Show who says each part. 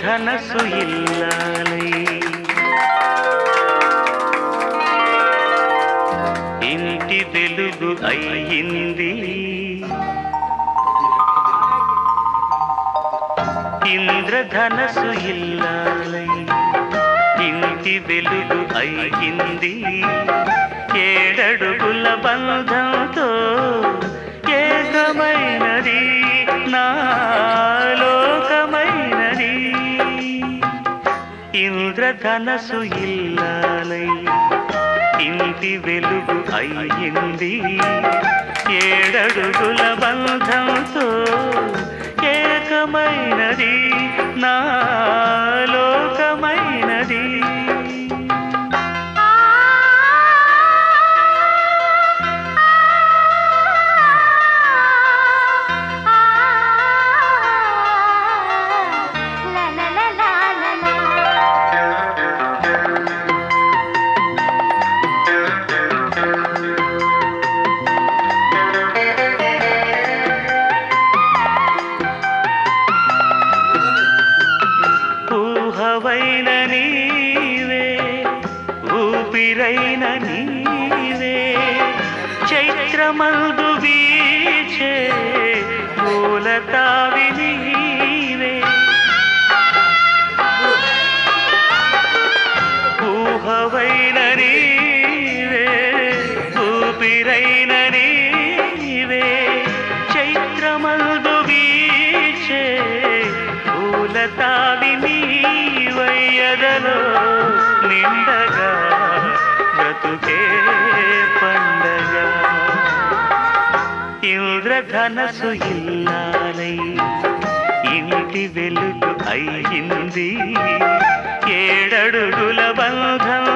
Speaker 1: ఇంద్రధనసు ఇల్లాలై. ఇంటి వెలుగు అయ్యింది. ఇంద్రధనసు ఇల్లాలై. ఇంటి వెలుగు అయ్యింది. ఏడడుగుల బంధంతో ఇంద్రధనసు ఇల్లాలై ఇంటి వెలుగు అయ్యింది. ఏడడుగుల బంధంతో ఏకమైనది. ఊహవైన నీవే ఊపిరైన నీవే. చైత్రమందు వీచే మూలతావి నీవే. ఊహవైన నీవే ఊపిరైన నీ నీవయ్యదలో నిండగా బ్రతుకే పండగ. ఇంద్రధనసు ఇల్లాలై ఇంటి వెలుగు అయ్యింది. ఏడడుగుల బంధం